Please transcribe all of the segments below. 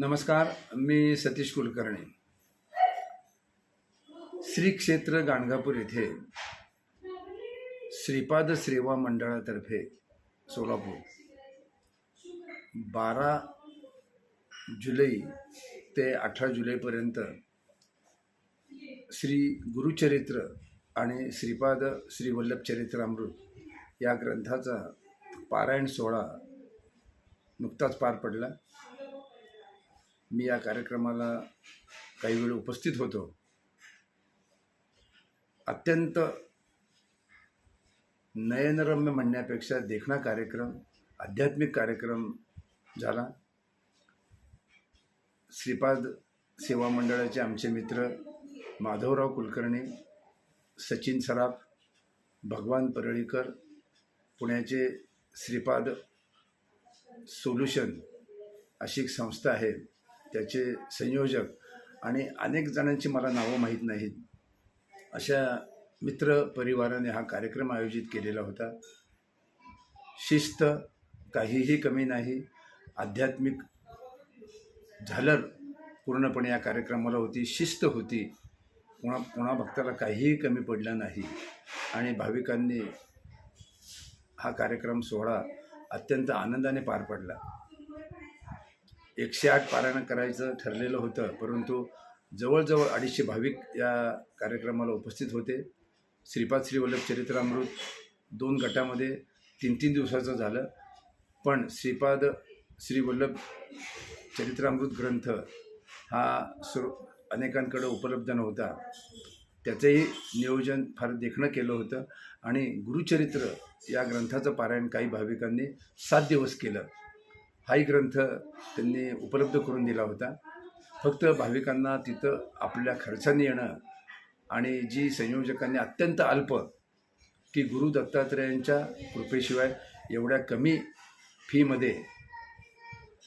नमस्कार मी सतीश कुलकर्णी. श्री क्षेत्र गाणगापूर येथे श्रीपाद सेवा मंडळातर्फे सोलापूर बारा जुलै ते अठरा जुलैपर्यंत श्री गुरुचरित्र आणि श्रीपाद श्री वल्लभ चरित्रामृत या ग्रंथाचा पारायण सोहळा नुकताच पार पडला. मी या कार्यक्रमाला काही वेळ उपस्थित होतो. अत्यंत नयनरम्य म्हणण्यापेक्षा देखणा कार्यक्रम आध्यात्मिक कार्यक्रम झाला. श्रीपाद सेवा मंडळाचे आमचे मित्र माधवराव कुलकर्णी सचिन सराफ भगवान परळीकर पुण्याचे श्रीपाद सोल्युशन अशी एक संस्था आहे. त्याचे संयोजक आणि अनेक जणांची मला नावं माहीत नाहीत. अशा मित्र परिवाराने हा कार्यक्रम आयोजित केलेला होता. शिस्त काहीही कमी नाही. आध्यात्मिक झालर पूर्णपणे या कार्यक्रमाला होती. शिस्त होती. कुणा कुणा भक्ताला काहीही कमी पडलं नाही. आणि भाविकांनी हा कार्यक्रम सोहळा अत्यंत आनंदाने पार पडला. एकशे आठ पारायण करायचं ठरलेलं होतं परंतु जवळजवळ अडीचशे भाविक या कार्यक्रमाला उपस्थित होते. श्रीपाद श्री वल्लभ चरित्रामृत दोन गटामध्ये तीन तीन दिवसाचं झालं पण श्रीपाद श्री वल्लभ चरित्रामृत ग्रंथ हा सुर अनेकांकडं उपलब्ध नव्हता. त्याचंही नियोजन फार देखणं केलं होतं आणि गुरुचरित्र या ग्रंथाचं पारायण काही भाविकांनी सात दिवस केलं. हाही ग्रंथ त्यांनी उपलब्ध करून दिला होता. फक्त भाविकांना तिथं आपल्या खर्चाने येणं आणि जी संयोजकांनी अत्यंत अल्प की गुरु दत्तात्रेयांच्या कृपेशिवाय एवढ्या कमी फीमध्ये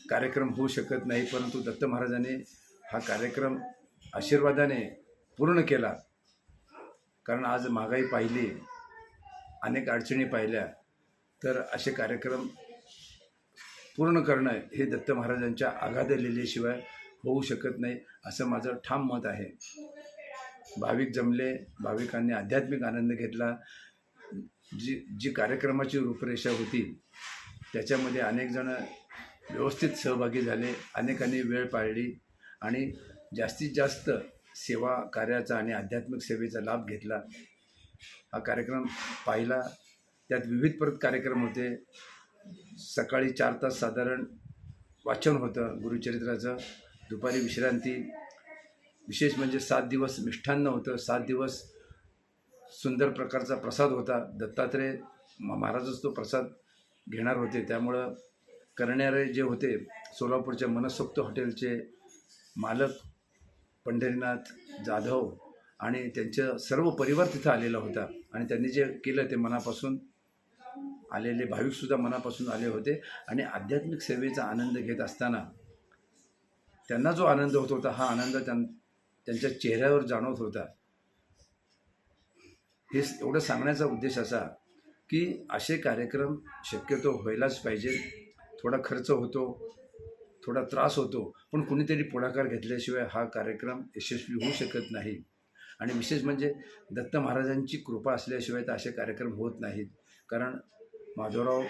कार्यक्रम होऊ शकत नाही परंतु दत्त महाराजांनी हा कार्यक्रम आशीर्वादाने पूर्ण केला. कारण आज महागाई पाहिली अनेक अडचणी पाहिल्या तर असे कार्यक्रम पूर्ण करणं हे दत्त महाराजांच्या आघाद लिहिल्याशिवाय होऊ शकत नाही असं माझं ठाम मत आहे. भाविक जमले भाविकांनी आध्यात्मिक आनंद घेतला. जी जी कार्यक्रमाची रूपरेषा होती त्याच्यामध्ये अनेकजणं व्यवस्थित सहभागी झाले अनेकांनी वेळ पाळली आणि जास्तीत जास्त सेवा कार्याचा आणि आध्यात्मिक सेवेचा लाभ घेतला. हा कार्यक्रम पाहिला. त्यात विविध परत कार्यक्रम होते. सकाळी चार तास साधारण वाचन होतं गुरुचरित्राचं. दुपारी विश्रांती. विशेष म्हणजे सात दिवस मिष्ठान्न होतं. सात दिवस सुंदर प्रकारचा प्रसाद होता. दत्तात्रय म- महाराजच तो प्रसाद घेणार होते. त्यामुळं करणारे जे होते सोलापूरच्या मनसोक्त हॉटेलचे मालक पंढरीनाथ जाधव आणि त्यांचा सर्व परिवार तिथं आलेला होता. आणि त्यांनी जे केलं ते मनापासून आलेले भाविकसुद्धा मनापासून आले होते आणि आध्यात्मिक सेवेचा आनंद घेत असताना त्यांना जो आनंद होत होता हा आनंद त्यां त्यांच्या चेहऱ्यावर जाणवत होता. हे एवढं सांगण्याचा उद्देश असा की असे कार्यक्रम शक्यतो व्हायलाच पाहिजे. थोडा खर्च होतो थोडा त्रास होतो पण कुणीतरी पुढाकार घेतल्याशिवाय हा कार्यक्रम यशस्वी होऊ शकत नाही. आणि विशेष म्हणजे दत्त महाराजांची कृपा असल्याशिवाय तर असे कार्यक्रम होत नाहीत. कारण माधवराव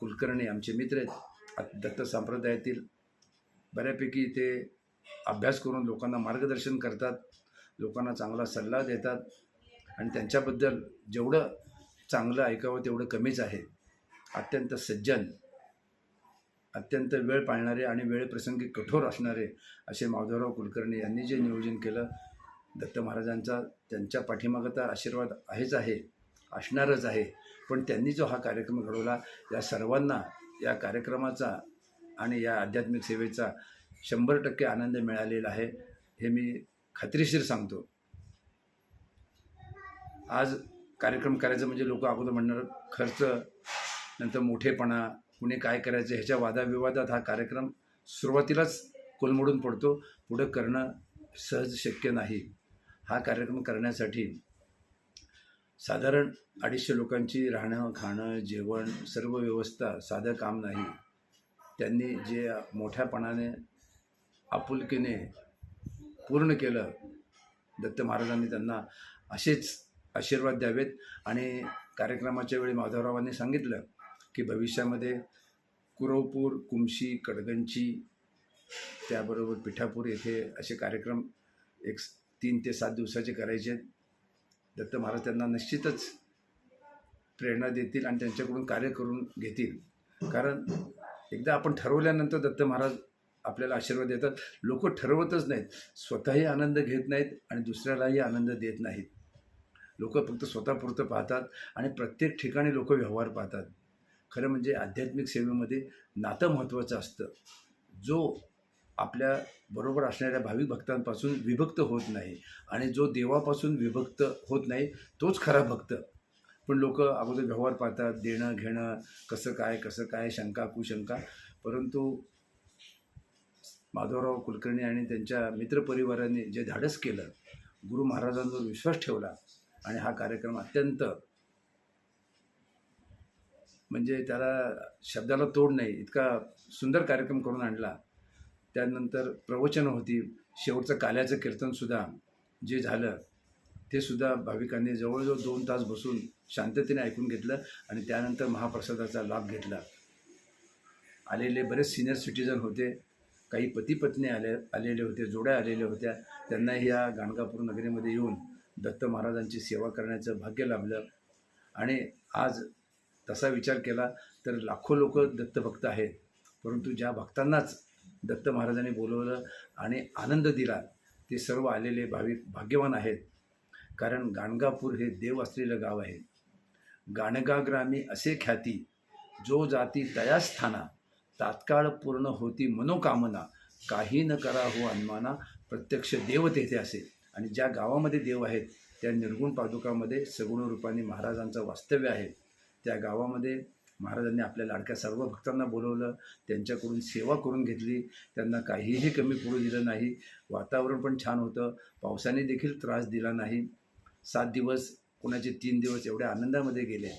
कुलकर्णी आमचे मित्र आहेत. दत्त संप्रदायातील बऱ्यापैकी ते अभ्यास करून लोकांना मार्गदर्शन करतात. लोकांना चांगला सल्ला देतात. आणि त्यांच्याबद्दल जेवढं चांगलं ऐकावं तेवढं कमीच आहे. अत्यंत सज्जन अत्यंत वेळ पाळणारे आणि वेळप्रसंगी कठोर असणारे असे माधवराव कुलकर्णी यांनी जे नियोजन केलं दत्त महाराजांचा त्यांच्या पाठीमागं तर आशीर्वाद आहेच आहे. असणारच आहे. पण त्यांनी जो हा कार्यक्रम घडवला या सर्वांना या कार्यक्रमाचा आणि या आध्यात्मिक सेवेचा शंभर टक्के आनंद मिळालेला आहे हे मी खात्रीशीर सांगतो. आज कार्यक्रम करायचं म्हणजे लोक अगोदर म्हणणार खर्च नंतर मोठेपणा कुणी काय करायचं ह्याच्या वादाविवादात हा कार्यक्रम सुरुवातीलाच कोलमडून पडतो पुढं करणं सहज शक्य नाही. हा कार्यक्रम करण्यासाठी साधारण अडीचशे लोकांची राहणं खाणं जेवण सर्व व्यवस्था साधं काम नाही त्यांनी जे मोठ्यापणाने आपुलकीने पूर्ण केलं दत्त महाराजांनी त्यांना असेच आशीर्वाद द्यावेत आणि कार्यक्रमाच्या वेळी माधवरावांनी सांगितलं की भविष्यामध्ये कुरवपूर कुमशी कडगंची त्याबरोबर पिठापूर येथे असे कार्यक्रम एक तीन ते सात दिवसाचे करायचे आहेत. दत्त महाराज त्यांना निश्चितच प्रेरणा देतील आणि त्यांच्याकडून कार्य करून घेतील. कारण एकदा आपण ठरवल्यानंतर दत्त महाराज आपल्याला आशीर्वाद देतात. लोक ठरवतच नाहीत. स्वतःही आनंद घेत नाहीत आणि दुसऱ्यालाही आनंद देत नाहीत. लोक फक्त स्वतःपुरतं पाहतात आणि प्रत्येक ठिकाणी लोक व्यवहार पाहतात. खरं म्हणजे आध्यात्मिक सेवेमध्ये नातं महत्त्वाचं असतं. जो आपल्या बरोबर असणाऱ्या भाविक भक्तांपासून विभक्त होत नाही. आणि जो देवापासून विभक्त होत नाही तोच खरा भक्त. पण लोक अगोदर व्यवहार पाहतात देणं घेणं कसं काय कसं काय शंका कुशंका. परंतु माधवराव कुलकर्णी आणि त्यांच्या मित्रपरिवाराने जे धाडस केलं गुरु महाराजांवर विश्वास ठेवला आणि हा कार्यक्रम अत्यंत म्हणजे त्याला शब्दाला तोड नाही इतका सुंदर कार्यक्रम करून आणला. त्यानंतर प्रवचनं होती. शेवटचं काल्याचं कीर्तनसुद्धा जे झालं ते सुद्धा भाविकांनी जवळजवळ दोन तास बसून शांततेने ऐकून घेतलं आणि त्यानंतर महाप्रसादाचा लाभ घेतला. आलेले बरेच सिनियर सिटीजन होते काही पती पत्नी आले आलेले होते जोड्या आलेल्या होत्या. त्यांना या गाणगापूर नगरीमध्ये येऊन दत्त महाराजांची सेवा करण्याचं भाग्य लाभलं. आणि आज तसा विचार केला तर लाखो लोक दत्तभक्त आहेत. परंतु ज्या भक्तांनाच दत्त महाराजांनी बोलवलं आणि आनंद दिला. ते सर्व आलेले भाविक भाग्यवान आहेत. कारण गाणगापूर हे देव असलेलं गाव आहे. गाणगा ग्रामी असे ख्याती जो जाती दयास्थाना तात्काळ पूर्ण होती मनोकामना काही न करा हो अन्माना प्रत्यक्ष देव तेथे असे. आणि ज्या गावामध्ये देव आहेत त्या निर्गुण पादुकामध्ये सगुण रूपाने महाराजांचं वास्तव्य आहे. त्या गावामध्ये महाराजांनी आपल्या लाडक्या सर्व भक्तांना बोलवलं त्यांच्याकडून सेवा करून घेतली त्यांना काहीही कमी पडू दिलं नाही वातावरण पण छान होतं पावसाने देखील त्रास दिला नाही. सात दिवस कोणाचे तीन दिवस एवढ्या आनंदामध्ये गेले.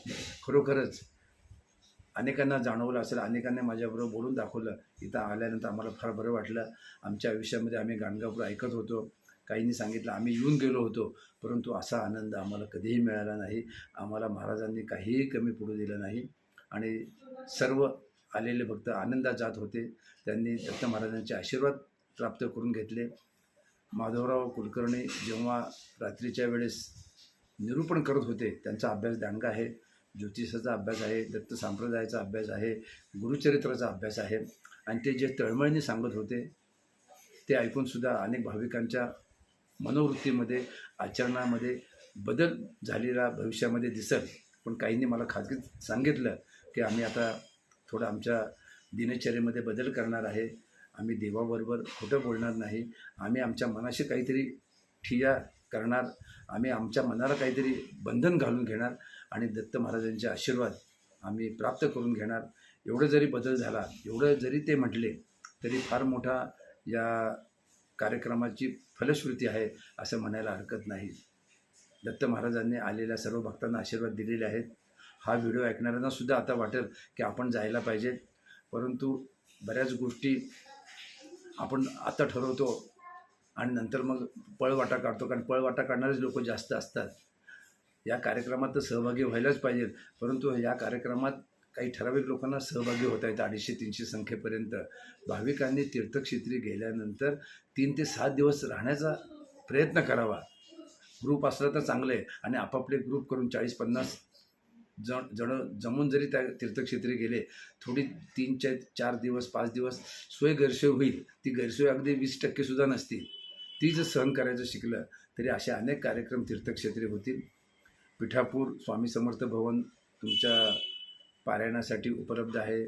खरोखरच अनेकांना जाणवलं असेल अनेकांनी माझ्याबरोबर बोलून दाखवलं. इथं आल्यानंतर आम्हाला फार बरं वाटलं. आमच्या आयुष्यामध्ये आम्ही गाणगापूर ऐकत होतो. काहींनी सांगितलं आम्ही येऊन गेलो होतो परंतु असा आनंद आम्हाला कधीही मिळाला नाही. आम्हाला महाराजांनी काहीही कमी पडू दिलं नाही. आणि सर्व आलेले भक्त आनंदात जात होते. त्यांनी दत्त महाराजांचे आशीर्वाद प्राप्त करून घेतले. माधवराव कुलकर्णी जेव्हा रात्रीच्या वेळेस निरूपण करत होते त्यांचा अभ्यास दांडगा आहे. ज्योतिषाचा अभ्यास आहे दत्त संप्रदायाचा अभ्यास आहे गुरुचरित्राचा अभ्यास आहे. आणि ते जे तळमळीने सांगत होते ते ऐकूनसुद्धा अनेक भाविकांच्या मनोवृत्तीमध्ये आचरणामध्ये बदल झालेला भविष्यामध्ये दिसेल पण काहींनी मला खाजगीत सांगितलं की आम्ही आता थोडं आमच्या दिनचर्येमध्ये बदल करणार आहे. आम्ही देवाबरोबर खोटं बोलणार नाही. आम्ही आमच्या मनाशी काहीतरी ठिया करणार. आम्ही आमच्या मनाला काहीतरी बंधन घालून घेणार आणि दत्त महाराजांचे आशीर्वाद आम्ही प्राप्त करून घेणार. एवढं जरी बदल झाला एवढं जरी ते म्हटले तरी फार मोठा या कार्यक्रमाची फलश्रुती आहे असं म्हणायला हरकत नाही. दत्त महाराजांनी आलेल्या सर्व भक्तांना आशीर्वाद दिलेले आहेत. हा व्हिडिओ ऐकणाऱ्यांना सुद्धा आता वाटेल की आपण जायला पाहिजे. परंतु बऱ्याच गोष्टी आपण आता ठरवतो आणि नंतर मग पळवाटा काढतो. कारण पळवाटा काढणारेच लोक जास्त असतात. या कार्यक्रमात तर सहभागी व्हायलाच पाहिजेत. परंतु या कार्यक्रमात काही ठराविक लोकांना सहभागी होता येतं. अडीचशे तीनशे संख्येपर्यंत. भाविकांनी तीर्थक्षेत्री गेल्यानंतर तीन ते सात दिवस राहण्याचा प्रयत्न करावा. ग्रुप असला तर चांगलं आहे. आणि आपापले ग्रुप करून चाळीस पन्नास जण जण जमून जरी त्या तीर्थक्षेत्री गेले थोडी तीन चार चार दिवस पाच दिवस सोय गैरसोय होईल. ती गैरसोय अगदी वीस टक्केसुद्धा नसतील. ती जर सहन करायचं शिकलं तरी असे अनेक कार्यक्रम तीर्थक्षेत्री होतील. पिठापूर स्वामी समर्थ भवन तुमच्या पारायणासाठी उपलब्ध आहे.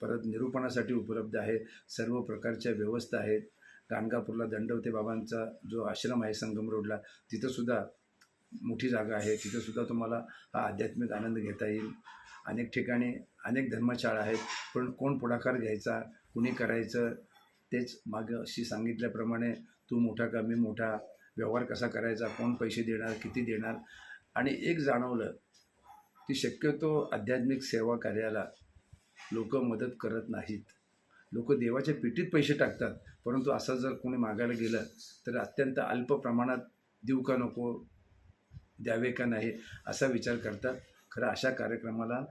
परत निरूपणासाठी उपलब्ध आहे. सर्व प्रकारच्या व्यवस्था आहेत. गाणगापूरला दंडवते बाबांचा जो आश्रम आहे संगम रोडला तिथंसुद्धा मोठी जागा आहे. तिथंसुद्धा तुम्हाला हा आध्यात्मिक आनंद घेता येईल. अनेक ठिकाणी अनेक धर्मशाळा आहेत. पण कोण पुढाकार घ्यायचा कुणी करायचं तेच मागं अशी सांगितल्याप्रमाणे तू मोठा का मी मोठा व्यवहार कसा करायचा कोण पैसे देणार किती देणार? आणि एक जाणवलं की शक्यतो आध्यात्मिक सेवा कार्याला लोक मदत करत नाहीत. लोक देवाच्या पिठीत पैसे टाकतात. परंतु असं जर कोणी मागायला गेलं तर अत्यंत अल्प प्रमाणात देऊ का नको? द्यावे का नाही असा विचार करतात खरं अशा कार्यक्रमाला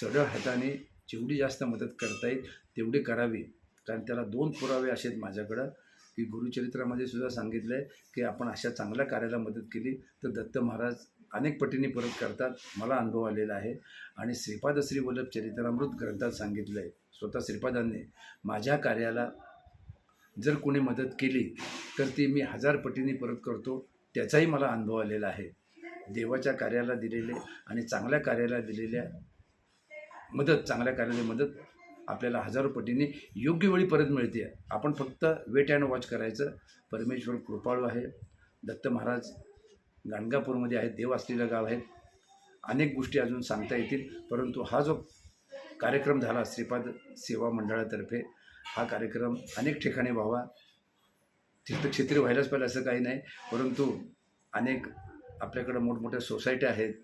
सडळ हाताने जेवढी जास्त मदत करता येईल तेवढी करावी. कारण त्याला दोन पुरावे असे आहेत माझ्याकडं. की गुरुचरित्रामध्ये सुद्धा सांगितलं आहे की आपण अशा चांगल्या कार्याला मदत केली तर दत्त महाराज अनेक पटीने परत करतात मला अनुभव आलेला आहे. आणि श्रीपाद श्री वल्लभ चरित्रामृत ग्रंथात सांगितलं आहे स्वतः श्रीपादांनी माझ्या कार्याला जर कोणी मदत केली तर ती मी हजार पटीने परत करतो त्याचाही मला अनुभव आलेला आहे. देवाच्या कार्याला दिलेले आणि चांगल्या कार्याला दिलेल्या मदत चांगल्या कार्याला मदत आपल्याला हजारो पटीने योग्य वेळी परत मिळते. आपण फक्त वेट अँड वॉच करायचं. परमेश्वर कृपाळू आहे. दत्त महाराज गाणगापूरमध्ये आहेत. देव असलेलं गाव आहे. अनेक गोष्टी अजून सांगता येतील. परंतु हा जो कार्यक्रम झाला श्रीपाद सेवा मंडळातर्फे हा कार्यक्रम अनेक ठिकाणी व्हावा. तीर्थक्षेत्री व्हायलाच पाहिजे असं काही नाही. परंतु अनेक आपल्याकडं मोठमोठ्या सोसायट्या आहेत.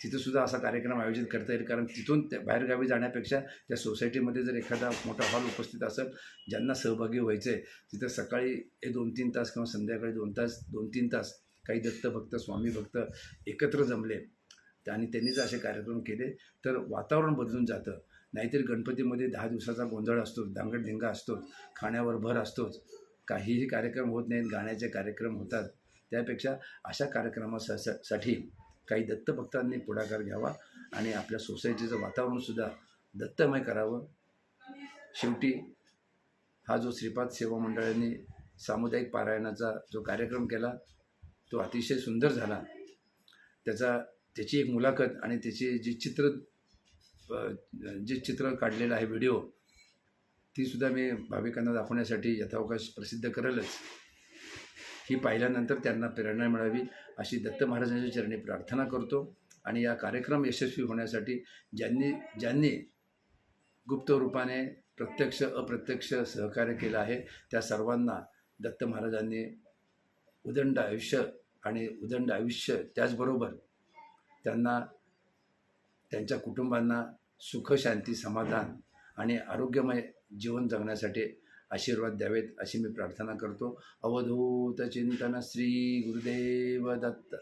तिथंसुद्धा असा कार्यक्रम आयोजित करता येईल. कारण तिथून त्या बाहेरगावी जाण्यापेक्षा त्या सोसायटीमध्ये जर एखादा मोठा हॉल उपस्थित असेल ज्यांना सहभागी व्हायचं आहे तिथं सकाळी हे दोन तीन तास किंवा संध्याकाळी दोन तास दोन तीन तास काही दत्तभक्त स्वामी भक्त एकत्र जमले आणि त्यांनी जर असे कार्यक्रम केले तर वातावरण बदलून जातं. नाहीतर गणपतीमध्ये दहा दिवसाचा गोंधळ असतो दांगडधिंगा असतोच खाण्यावर भर असतोच. काहीही कार्यक्रम होत नाहीत गाण्याचे कार्यक्रम होतात. त्यापेक्षा अशा कार्यक्रमासाठी काही दत्तभक्तांनी पुढाकार घ्यावा आणि आपल्या सोसायटीचं वातावरणसुद्धा दत्तमय करावं. शेवटी हा जो श्रीपाद सेवा मंडळाने सामुदायिक पारायणाचा जो कार्यक्रम केला तो अतिशय सुंदर झाला. त्याचा त्याची एक मुलाखत आणि त्याची जी चित्र जे चित्र काढलेलं आहे व्हिडिओ तीसुद्धा मी भाविकांना दाखवण्यासाठी यथावकाश प्रसिद्ध करेलच. ही पाहिल्यानंतर त्यांना प्रेरणा मिळावी अशी दत्त महाराजांच्या चरणी प्रार्थना करतो. आणि या कार्यक्रम यशस्वी होण्यासाठी ज्यांनी ज्यांनी गुप्त रूपाने प्रत्यक्ष अप्रत्यक्ष सहकार्य केलं आहे त्या सर्वांना दत्त महाराजांनी उदंड आयुष्य आणि उदंड आयुष्य त्याचबरोबर त्यांना त्यांच्या कुटुंबांना सुख शांती समाधान आणि आरोग्यमय जीवन जगण्यासाठी आशीर्वाद द्यावेत अशी मी प्रार्थना करतो. अवधूत चिंतन श्री गुरुदेव दत्त.